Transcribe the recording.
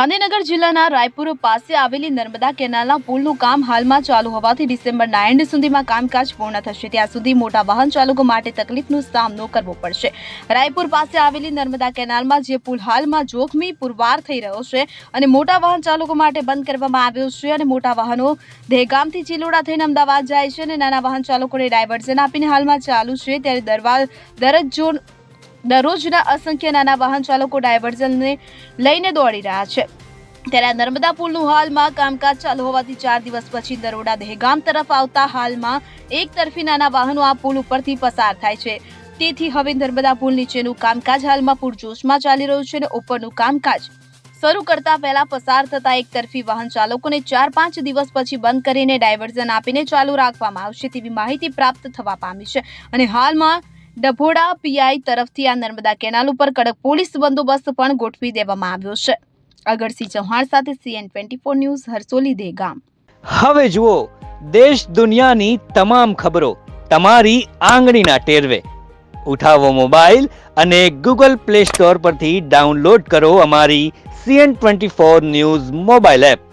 ગાંધીનગર જિલ્લાના રાયપુર પાસે આવેલી નર્મદા કેનાલના પુલનું કામ હાલમાં ચાલુ હોવાથી ડિસેમ્બરના એન્ડ સુધીમાં કામકાજ પૂર્ણ થશે. ત્યાં સુધી મોટા વાહન ચાલકો માટે તકલીફનો સામનો કરવો પડશે. રાયપુર પાસે આવેલી નર્મદા કેનાલમાં જે પુલ હાલમાં જોખમી પુરવાર થઈ રહ્યો છે અને મોટા વાહન ચાલકો માટે બંધ કરવામાં આવ્યો છે અને મોટા વાહનો દહેગામથી ચિલોડા થઈને અમદાવાદ જાય છે અને નાના વાહન ચાલકોને ડાયવર્ઝન આપીને હાલમાં ચાલુ છે. ત્યારે દરવા દરજ્જો દરરોજના અસંખ્ય નાના વાહન ચાલકો ડાયવર્ઝનને લઈને દોડી રહ્યા છે. ત્યારે નર્મદા પુલનું હાલમાં કામકાજ ચાલુ હોવાથી ચાર દિવસ પછી દરોડા દહેગામ તરફ આવતા હાલમાં એક તરફી નાના વાહનો આ પુલ ઉપરથી પસાર થાય છે. તેથી હવે નર્મદા પુલ નીચેનું કામકાજ હાલમાં પૂરજોશમાં ચાલી રહ્યું છે અને ઉપરનું કામકાજ શરૂ કરતા પહેલા પસાર થતા એક તરફી વાહન ચાલકોને ચાર પાંચ દિવસ પછી બંધ કરીને ડાયવર્ઝન આપીને ચાલુ રાખવામાં આવશે તેવી માહિતી પ્રાપ્ત થવા પામી છે. અને હાલમાં ડભોડા પીઆઈ તરફથી આ નર્મદા કેનાલ ઉપર કડક પોલીસ બંદોબસ્ત પણ ગોઠવી દેવામાં આવ્યો છે. અગરસિંહ ચૌહાણ સાથે CN twenty four news Harsoli Degam. હવે જુઓ, દેશ દુનિયાની તમામ ખબરો તમારી આંગળીના ટેરવે. ઉઠાવો મોબાઈલ અને ગૂગલ પ્લે સ્ટોર પરથી ડાઉનલોડ કરો અમારી CN twenty four news mobile app.